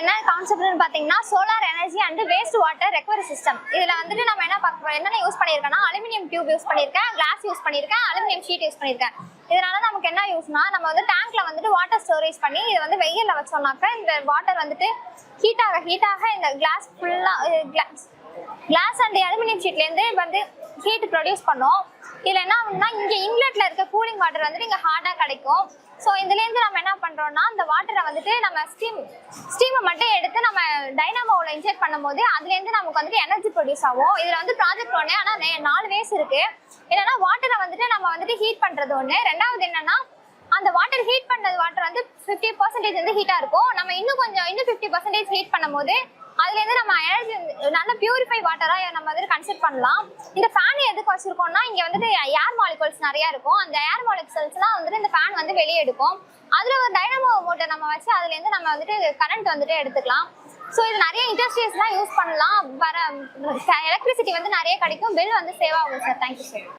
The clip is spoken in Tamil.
என்ன கான்செப்ட்னு பார்த்தீங்கன்னா solar energy and waste water recovery system இதில் வந்துட்டு நம்ம என்ன பார்க்க போகிறோம் என்னென்ன யூஸ் பண்ணியிருக்கேன்னா அலுமினியம் டியூப் யூஸ் பண்ணியிருக்கேன் கிளாஸ் யூஸ் பண்ணியிருக்கேன் அலுமினியம் ஷீட் யூஸ் பண்ணியிருக்கேன். இதனால நமக்கு என்ன யூஸ்னா நம்ம வந்து டேங்க்ல வந்துட்டு வாட்டர் ஸ்டோரேஜ் பண்ணி இதை வந்து வெயில்ல வச்சோம்னாக்கா இந்த வாட்டர் வந்துட்டு ஹீட்டாக ஹீட்டாக இந்த கிளாஸ் ஃபுல்லாக கிளாஸ் கிளாஸ் அண்ட் அலுமினியம் ஷீட்லேருந்து வந்து ஹீட் ப்ரொடியூஸ் பண்ணும். இதில் என்ன ஆகும்னா இங்கே இன்லெட்டில் இருக்க கூலிங் வாட்டர் வந்துட்டு இங்கே ஹார்டாக கிடைக்கும். ஸோ இதுலேருந்து நம்ம என்ன பண்ணுறோம்னா இந்த வாட்டரை வந்துட்டு நம்ம ஸ்டீம் ஸ்டீமை மட்டும் எடுத்து நம்ம டைனாமோவில் இன்ஜெக்ட் பண்ணும்போது அதுலேருந்து நமக்கு வந்துட்டு எனர்ஜி ப்ரொடியூஸ் ஆகும். இதில் வந்து ப்ராஜெக்ட் ஒன்று ஆனால் நாலு வேஸ் இருக்குது என்னன்னா வாட்டரை வந்துட்டு நம்ம வந்துட்டு ஹீட் பண்ணுறது ஒன்று ரெண்டாவது என்னென்னா அந்த வாட்டர் ஹீட் பண்ணது வாட்டர் வந்து ஃபிஃப்டி பர்சன்டேஜ் வந்து ஹீட்டாக இருக்கும். நம்ம இன்னும் கொஞ்சம் இன்னும் ஃபிஃப்டி பர்சன்டேஜ் ஹீட் பண்ணும்போது அதுலேருந்து நம்ம எனர்ஜி நல்ல பியூரிஃபை வாட்டராக நம்ம வந்து கன்சிடர் பண்ணலாம். இந்த ஃபேன் எதுக்கு வச்சிருக்கோம்னா இங்கே வந்துட்டு ஏர் மாலிகூல்ஸ் நிறைய இருக்கும். அந்த ஏர் மாலிகூல்ஸ்லாம் வந்துட்டு இந்த ஃபேன் வந்து வெளியே எடுக்கும். அதில் ஒரு டைனமோ மோட்டர் நம்ம வச்சு அதுலேருந்து நம்ம வந்துட்டு கரண்ட் வந்துட்டு எடுத்துக்கலாம். ஸோ இது நிறைய இண்டஸ்ட்ரீஸ்லாம் யூஸ் பண்ணலாம். வர எலக்ட்ரிசிட்டி வந்து நிறைய கிடைக்கும். பில் வந்து சேவ் ஆகும் சார் தேங்க்யூ சார்